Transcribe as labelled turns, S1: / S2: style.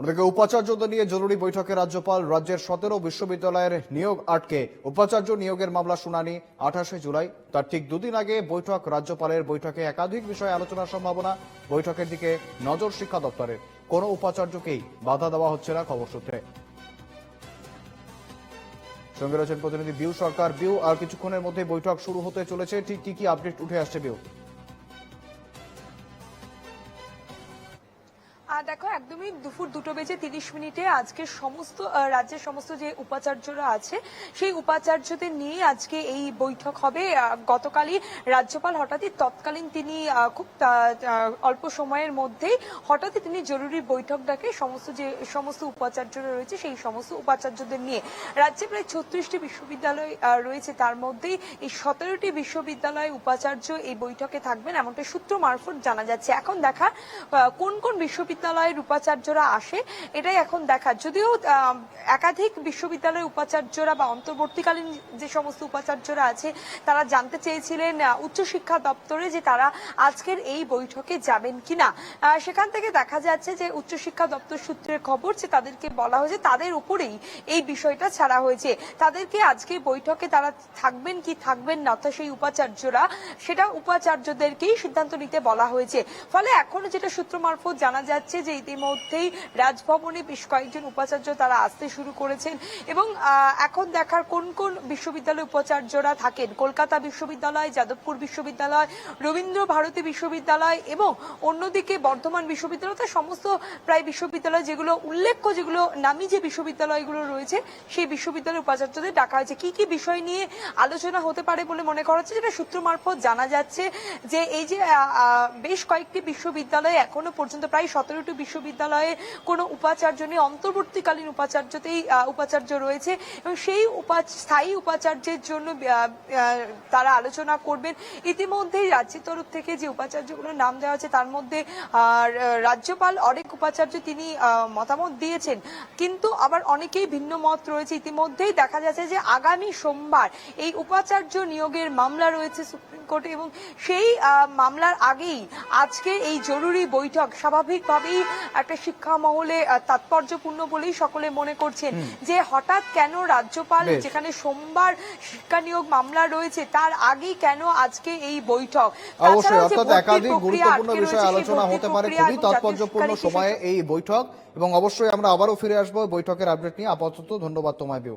S1: অন্যদিকে উপাচার্যদের নিয়ে জরুরি বৈঠকে রাজ্যপাল রাজ্যের সতেরো বিশ্ববিদ্যালয়ের নিয়োগ আটকে। উপাচার্য নিয়োগের মামলা শুনানি আঠাশে জুলাই। তার ঠিক দুদিন আগে বৈঠক, রাজ্যপালের বৈঠকে একাধিক বিষয়ে আলোচনার সম্ভাবনা, বৈঠকের দিকে নজর শিক্ষা দপ্তরের। কোনো উপাচার্যকেই বাধা দেওয়া হচ্ছে না খবর সূত্রে। সঙ্গে রয়েছেন প্রতিনিধি বিউ সরকার। বিউ, আর কিছুক্ষণের মধ্যে বৈঠক শুরু হতে চলেছে। ঠিক কি কি আপডেট উঠে আসছে বিউ?
S2: দেখো, একদমই দুপুর দুটো বেজে তিরিশ মিনিটে আজকে সমস্ত রাজ্যের সমস্ত যে উপাচার্যরা আছে, সেই উপাচার্যদের নিয়ে আজকে এই বৈঠক হবে। গতকালই রাজ্যপাল হঠাৎই তৎকালীন তিনি খুব অল্প সময়ের মধ্যেই হঠাৎই তিনি জরুরি বৈঠক ডাকে সমস্ত যে, সমস্ত উপাচার্যরা রয়েছে, সেই সমস্ত উপাচার্যদের নিয়ে রাজ্যে প্রায় ছত্রিশটি বিশ্ববিদ্যালয় রয়েছে। তার মধ্যেই এই সতেরোটি বিশ্ববিদ্যালয় উপাচার্য এই বৈঠকে থাকবেন এমনটা সূত্র মারফত জানা যাচ্ছে। এখন দেখা কোন কোন বিশ্ববিদ্যালয়ের উপাচার্যরা আসে, এটাই এখন দেখা। যদিও একাধিক বিশ্ববিদ্যালয়ের উপাচার্যরা বা অন্তর্বর্তীকালীন যে সমস্ত উপাচার্যরা আছে, তারা জানতে চেয়েছিলেন উচ্চশিক্ষা দপ্তরে যে তারা আজকের এই বৈঠকে যাবেন কিনা। সেখান থেকে দেখা যাচ্ছে যে উচ্চশিক্ষা দপ্তর সূত্রের খবর যে তাদেরকে বলা হয়েছে তাদের উপরেই এই বিষয়টা ছাড়া হয়েছে। তাদেরকে আজকে বৈঠকে তারা থাকবেন কি থাকবেন না, অর্থাৎ সেই উপাচার্যরা, সেটা উপাচার্যদেরকেই সিদ্ধান্ত নিতে বলা হয়েছে। ফলে এখনও যেটা সূত্র মারফত জানা যাচ্ছে যে ইতিমধ্যেই রাজভবনে বেশ কয়েকজন উপাচার্য তারা আসতে শুরু করেছেন এবং এখন দেখার কোন কোন বিশ্ববিদ্যালয় উপাচার্যরা থাকেন? কলকাতা বিশ্ববিদ্যালয়, যাদবপুর বিশ্ববিদ্যালয়, রবীন্দ্র ভারতী বিশ্ববিদ্যালয় এবং অন্যদিকে বর্ধমান বিশ্ববিদ্যালয় তার সমস্ত প্রায় বিশ্ববিদ্যালয় যেগুলো উল্লেখ্য যেগুলো নামি যে বিশ্ববিদ্যালয়গুলো রয়েছে, সেই বিশ্ববিদ্যালয়ের উপাচার্যদের ডাকা হয়েছে। কি কি বিষয় নিয়ে আলোচনা হতে পারে বলে মনে করা হচ্ছে? যেটা সূত্র মারফত জানা যাচ্ছে যে এই যে বেশ কয়েকটি বিশ্ববিদ্যালয়ে এখনও পর্যন্ত প্রায় সতেরোটি বিশ্ববিদ্যালয়ে কোনো উপাচার্য নেই। অন্তর্বর্তীকালীন উপাচার্যতেই উপাচার্য রয়েছে এবং সেই স্থায়ী উপাচার্যের জন্য তারা আলোচনা করবেন। ইতিমধ্যেই রাজ্যের তরফ থেকে যে উপাচার্যগুলোর নাম দেওয়া আছে, তার মধ্যে রাজ্যপাল অনেক উপাচার্য তিনি মতামত দিয়েছেন। কিন্তু আবার অনেকেই ভিন্ন মত রয়েছে। ইতিমধ্যেই দেখা যাচ্ছে যে আগামী সোমবার এই উপাচার্য নিয়োগের মামলা রয়েছে সুপ্রিম কোর্টে এবং সেই মামলার আগেই আজকে এই জরুরি বৈঠক স্বাভাবিকভাবেই একটা শিক্ষা মহলে তাৎপর্যপূর্ণ বলেই সকলে মনে করছেন যে হঠাৎ কেন রাজ্যপাল যেখানে সোমবার শিক্ষা নিয়োগ মামলা রয়েছে তার আগেই কেন আজকে এই বৈঠক?
S1: অবশ্যই অর্থাৎ একাধিক গুরুত্বপূর্ণ
S2: আটকে
S1: বিষয়ে
S2: রয়েছে, সেই
S1: আলোচনা হতে পারে খুবই তাৎপর্যপূর্ণ সময়ে এই বৈঠক এবং অবশ্যই আমরা আবারও ফিরে আসব বৈঠকের আপডেট নিয়ে। আপাতত ধন্যবাদ তোমায় বিউ